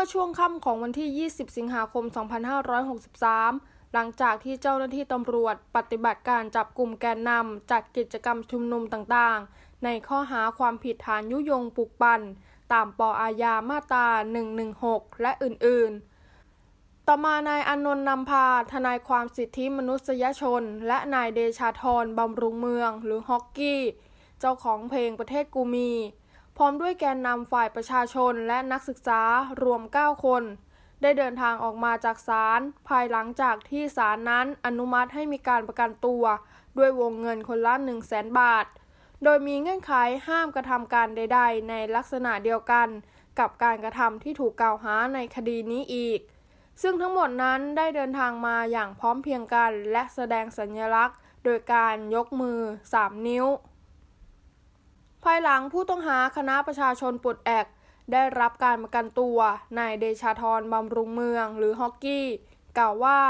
มื่อช่วงค่ำของวันที่ 20 สิงหาคม 2563 หลังจากที่เจ้าหน้าที่ตำรวจปฏิบัติการจับกลุ่มแกนนำจัดกิจกรรมชุมนุมต่างๆ ในข้อหาความผิดฐานยุยงปลุกปั่น ตามปอาญามาตรา 116 และอื่น ๆต่อมานายอนนท์นำพา ทนายความสิทธิมนุษยชน และนายเดชาธรบำรุงเมือง หรือฮอกกี้ เจ้าของเพลงประเทศกูมี พร้อมด้วยแกนนำฝ่ายประชาชนและนักศึกษารวม 9 คน ได้เดินทางออกมาจากศาลภายหลังจากที่ศาลนั้นอนุมัติให้มีการประกันตัว ด้วยวงเงินคนละ 1 0 0 0 0แสนบาท โดยมีเงื่อนไขห้ามกระทำการใด ๆ ในลักษณะเดียวกันกับการกระทำที่ถูกกล่าวหาในคดีนี้อีก ซึ่งทั้งหมดนั้นได้เดินทางมาอย่างพร้อมเพรียงกัน และแสดงสัญลักษณ์ โดยการยกมือ 3 นิ้ว ภายหลังผู้ต้องหาคณะประชาชนปลดแอก ได้รับการประกันตัวนายเดชาธรบำรุงเมืองหรือฮอกกี้ กล่าวว่า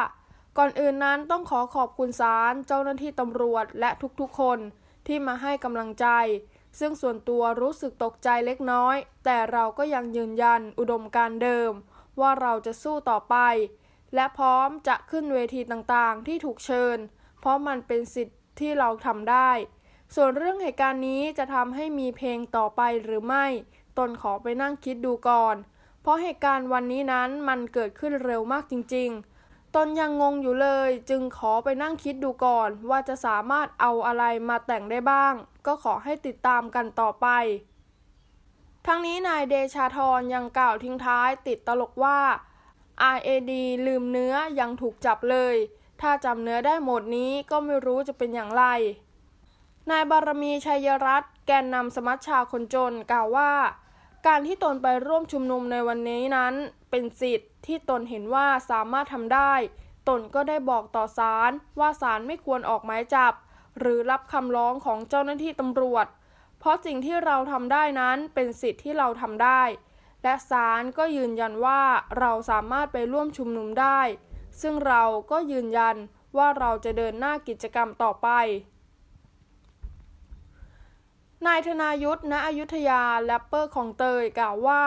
ก่อนอื่นนั้นต้องขอขอบคุณศาลเจ้าหน้าที่ตำรวจและทุกๆคนที่มาให้กำลังใจ ซึ่งส่วนตัวรู้สึกตกใจเล็กน้อย แต่เราก็ยังยืนยันอุดมการเดิม ว่าเราจะสู้ต่อไป และพร้อมจะขึ้นเวทีต่างๆที่ถูกเชิญ เพราะมันเป็นสิทธิ์ที่เราทำได้ ส่วนเรื่องเหตุการณ์นี้จะทำให้มีเพลงต่อไปหรือไม่ ตนขอไปนั่งคิดดูก่อน เพราะเหตุการณ์วันนี้นั้นมันเกิดขึ้นเร็วมากจริง ๆ ตนยังงงอยู่เลย จึงขอไปนั่งคิดดูก่อน ว่าจะสามารถเอาอะไรมาแต่งได้บ้าง ก็ขอให้ติดตามกันต่อไป ทั้งนี้นายเดชาธรยังกล่าวทิ้งท้ายติดตลกว่า RAD ลืมเนื้อยังถูกจับเลย ถ้าจำเนื้อได้หมดนี้ก็ไม่รู้จะเป็นอย่างไร นายบารมีชัยรัตน์แกนนำสมัชชาคนจนกล่าวว่า การที่ตนไปร่วมชุมนุมในวันนี้นั้น เป็นสิทธิ์ที่ตนเห็นว่าสามารถทำได้ ตนก็ได้บอกต่อศาลว่าศาลไม่ควรออกหมายจับ หรือรับคำร้องของเจ้าหน้าที่ตำรวจ เพราะสิ่งที่เราทำได้นั้นเป็นสิทธิ์ที่เราทำได้ และศาลก็ยืนยันว่าเราสามารถไปร่วมชุมนุมได้ ซึ่งเราก็ยืนยันว่าเราจะเดินหน้ากิจกรรมต่อไป นายธนายุทธณอยุธยาแรปเปอร์ของเตยกล่าวว่า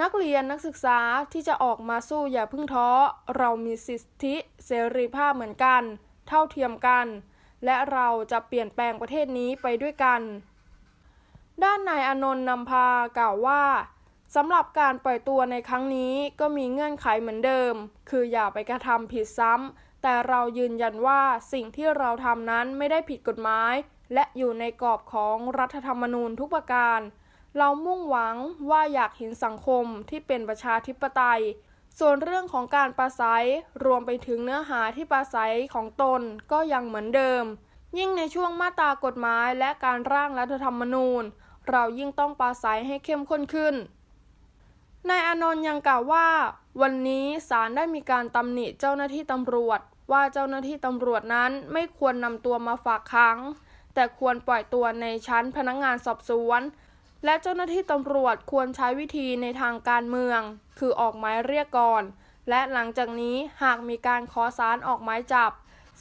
นักเรียนนักศึกษาที่จะออกมาสู้อย่าเพิ่งท้อ เรามีสิทธิเสรีภาพเหมือนกัน เท่าเทียมกัน และเราจะเปลี่ยนแปลงประเทศนี้ไปด้วยกัน ด้านนายอนนท์นำพากล่าวว่าสำหรับการปล่อยตัวในครั้งนี้ก็มีเงื่อนไขเหมือนเดิม คืออย่าไปกระทำผิดซ้ำแต่เรายืนยันว่าสิ่งที่เราทำนั้นไม่ได้ผิดกฎหมาย และอยู่ในกรอบของรัฐธรรมนูญทุกประการ เรามุ่งหวังว่าอยากเห็นสังคมที่เป็นประชาธิปไตย ส่วนเรื่องของการปราศัยรวมไปถึงเนื้อหาที่ปราศัยของตนก็ยังเหมือนเดิม ยิ่งในช่วงมาตรากฎหมายและการร่างรัฐธรรมนูญ เรายิ่งต้องปราศัยให้เข้มข้นขึ้นนายอานนท์ยังกล่าวว่า วันนี้ศาลได้มีการตำหนิเจ้าหน้าที่ตำรวจ ว่าเจ้าหน้าที่ตำรวจนั้นไม่ควรนำตัวมาฝากขัง แต่ควรปล่อยตัวในชั้นพนักงงานสอบสวน และเจ้าหน้าที่ตำรวจควรใช้วิธีในทางการเมือง คือออกหมายเรียกก่อน และหลังจากนี้หากมีการขอศาลออกหมายจับ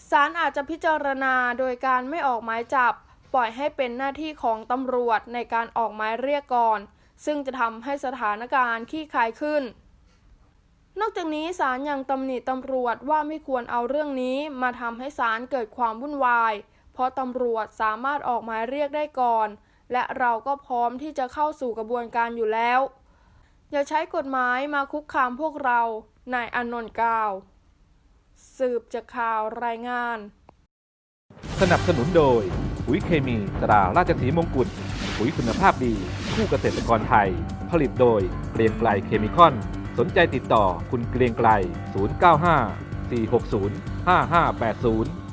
ศาลอาจจะพิจารณาโดยการไม่ออกหมายจับ ปล่อยให้เป็นหน้าที่ของตำรวจในการออกหมายเรียกก่อน ซึ่งจะทำให้สถานการณ์ขี้คายขึ้น นอกจากนี้ศาลยังตำหนิตำรวจว่าไม่ควรเอาเรื่องนี้มาทำให้ศาลเกิดความวุ่นวาย เพราะตำรวจสามารถออกหมายเรียกได้ก่อน และเราก็พร้อมที่จะเข้าสู่กระบวนการอยู่แล้ว อย่าใช้กฎหมายมาคุกคามพวกเรา นายอนนท์กล่าว สืบจากข่าวรายงาน สนับสนุนโดยปุ๋ยเคมีตราราชสีมงกุฎปุ๋ยคุณภาพดี คู่เกษตรกรไทย ผลิตโดยเกรียงไกลเคมีคอน สนใจติดต่อคุณเกรียงไกล 095 460 5580